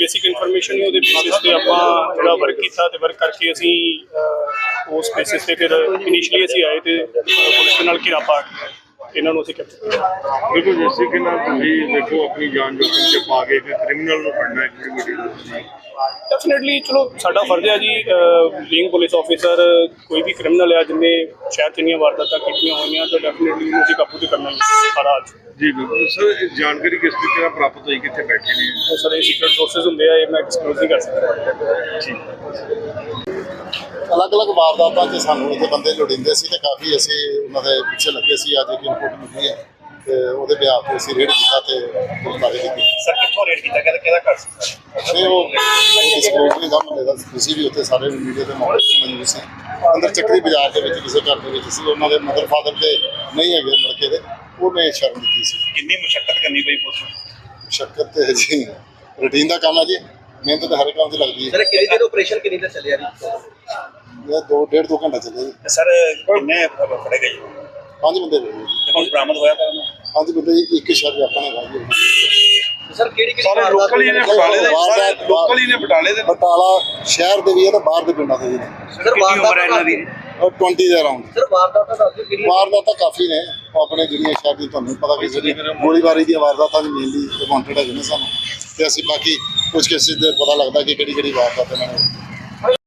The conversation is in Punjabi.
ਬੇਸਿਕ ਇਨਫੋਰਮੇਸ਼ਨ ਹੀ ਉਹਦੇ ਬੇਸਿਸ ਤੇ ਆਪਾਂ ਜਿਹੜਾ ਵਰਕ ਕੀਤਾ ਤੇ ਵਰਕ ਕਰਕੇ ਅਸੀਂ ਅਹ, ਉਸ ਬੇਸਿਸ ਤੇ ਫਿਰ ਇਨੀਸ਼ੀਅਲੀ ਅਸੀਂ ਆਏ ਤੇ ਪੁਲਿਸ ਦੇ ਨਾਲ ਘਿਰਾ ਪਾ ਕੇ ਇਹਨਾਂ ਨੂੰ ਅਸੀਂ ਕੈਪਚਰ ਕੀਤਾ। ਦੇਖੋ ਜਿਸ ਤਰੀਕੇ ਨਾਲ ਤੁਸੀਂ ਦੇਖੋ ਆਪਣੀ ਜਾਨ ਜੋਖਮ 'ਚ ਪਾ ਕੇ ਇੱਕ ਕ੍ਰਿਮੀਨਲ ਨੂੰ ਫੜਨਾ ਇੱਕ ਬੜੀ ਵੱਡੀ ਗੱਲ ਹੈ ਡੈਫੀਨਿਟਲੀ ਚਲੋ ਸਾਡਾ ਫਰਜ਼ ਹੈ ਜੀ ਬੀਇੰਗ ਪੁਲਿਸ ਆਫੀਸਰ ਕੋਈ ਵੀ ਕ੍ਰਿਮੀਨਲ ਹੈ ਜਿਹਨੇ ਸ਼ਾਇਦ ਇੰਨੀਆਂ ਵਾਰਦਾਤਾਂ ਕੀਤੀਆਂ ਹੋਈਆਂ ਤਾਂ ਡੈਫੀਨਿਟਲੀ ਅਸੀਂ ਕਾਬੂ ਤੇ ਕਰਨਾ ਹੀ ਸਾਰਾ ਅੱਜ। ਜੀ ਬਿਲਕੁਲ। ਸਰ ਇਹ ਜਾਣਕਾਰੀ ਕਿਸ ਤਰੀਕੇ ਨਾਲ ਪ੍ਰਾਪਤ ਹੋਈ ਕਿੱਥੇ ਬੈਠੇ ਨੇ? ਉਹ ਸਾਰੇ ਸੀਕ੍ਰੀਟ ਸੋਰਸਸ ਹੁੰਦੇ ਆ ਇਹ ਮੈਂ ਐਕਸਪਲੋਜ਼ ਨਹੀਂ ਕਰ ਸਕਦਾ। ਅਲੱਗ-ਅਲੱਗ ਵਾਰਦਾਤਾਂ 'ਚ ਸਾਨੂੰ ਇੱਥੇ ਬੰਦੇ ਲੋੜਿੰਦੇ ਸੀ ਤੇ ਕਾਫੀ ਅਸੀਂ ਉਹਨਾਂ ਦੇ ਪਿੱਛੇ ਲੱਗੇ ਸੀ ਅੱਜ ਇੱਕ ਇਨਪੁਟ ਮਿਲੀ ਹੈ। ਉਹਦੇ ਬਿਆਹ ਤੇ ਅਸੀਂ ਰੇਡ ਕੀਤਾ ਤੇ ਗ੍ਰਿਫਤਾਰੀ ਕੀਤੀ। ਸਰ ਕਿੱਥੋਂ ਰੇਡ ਕੀਤਾ? ਕਿਹਦਾ ਕਿਹਦਾ ਕਰ ਸੀ ਸਰ? ਤੇ ਉਹ ਡਿਸਕਲੋਜ਼ ਨਹੀਂ ਦਾ ਮੁੰਡੇ ਦਾ। ਤੁਸੀਂ ਵੀ ਉੱਥੇ ਸਾਰੇ ਮੀਡੀਆ ਦੇ ਮੌਕੇ ਤੇ ਮੌਜੂਦ ਸੀ। ਅੰਦਰ ਚੱਕਰੀ ਬਾਜ਼ਾਰ ਦੇ ਵਿੱਚ ਕਿਸੇ ਘਰ ਦੇ ਵਿੱਚ ਸੀ। ਉਹਨਾਂ ਦੇ ਮਦਰ ਫਾਦਰ ਤੇ ਨਹੀਂ ਹੈਗੇ ਲੜਕੇ ਦੇ। ਉਹਨੇ ਸ਼ਰਮ ਦਿੱਤੀ ਸੀ। ਕਿੰਨੀ ਮੁਸ਼ਕਲ ਕਰਨੀ ਪਈ ਨੂੰ? ਸ਼ੱਕਰ ਤੇ ਜੀ ਰੂਟੀਨ ਦਾ ਕੰਮ ਹੈ ਜੀ। ਮਿਹਨਤ ਤਾਂ ਹਰ ਕੰਮ 'ਚ ਲੱਗਦੀ ਹੈ। ਸਰ ਕਿੰਨੀ ਦੇਰ ਆਪਰੇਸ਼ਨ ਕਿੰਨੀ ਦੇਰ ਚੱਲਿਆ ਜੀ? ਇਹ ਦੋ ਡੇਢ ਦੋ ਘੰਟੇ ਚੱਲੇ ਜੀ। ਤੇ ਸਰ ਕਿੰਨੇ ਫੜੇ ਗਏ? ਜੀ? ਪੰਜ ਬੰਦੇ ਤੇ ਹੁਣ ਬਰਾਮਦ ਹੋਇਆ ਤਾਂ ਪੰਜ ਬੰਦੇ ਜੀ ਇੱਕ ਸ਼ਰ ਆਪਣਾ ਹੈਗਾ ਜੀ ਸਰ ਕਿਹੜੀ ਕਿਹੜੀ ਸਾਰੇ ਲੋਕਲ ਹੀ ਨੇ ਬਟਾਲੇ ਦੇ ਸਾਰੇ ਲੋਕਲ ਹੀ ਨੇ ਬਟਾਲੇ ਦੇ ਬਟਾਲਾ ਸ਼ਹਿਰ ਦੇ ਵੀ ਹੈ ਤੇ ਬਾਹਰ ਦੇ ਪਿੰਡਾਂ ਦੇ ਵੀ ਨੇ। ਸਰ ਵਾਰਦਾਤ ਦੀ? ਔਰ 20 ਦੇ ਅਰਾਊਂਡ ਸਰ ਵਾਰਦਾਤ ਦਾ ਦੱਸੋ ਕਿੰਨੀ ਵਾਰਦਾਤਾਂ ਕਾਫੀ ਨੇ। ਆਪਣੇ ਜਿਹੜੀਆਂ ਸ਼ਹਿਰ ਦੀ ਤੁਹਾਨੂੰ ਪਤਾ ਕਿ ਜਿਹੜੀ ਗੋਲੀਬਾਰੀ ਦੀਆਂ ਵਾਰਦਾਤਾਂ ਦੀ ਮੇਨਲੀ ਵਾਂਟਡ ਹੈਗੇ ਨੇ ਸਾਨੂੰ। ਤੇ ਅਸੀਂ ਬਾਕੀ ਕੁਝ ਕੇਸਿਸ ਦੇ ਪਤਾ ਲੱਗਦਾ ਕਿ ਕਿਹੜੀ ਕਿਹੜੀ ਵਾਰਦਾਤ ਇਹਨਾਂ ਨੇ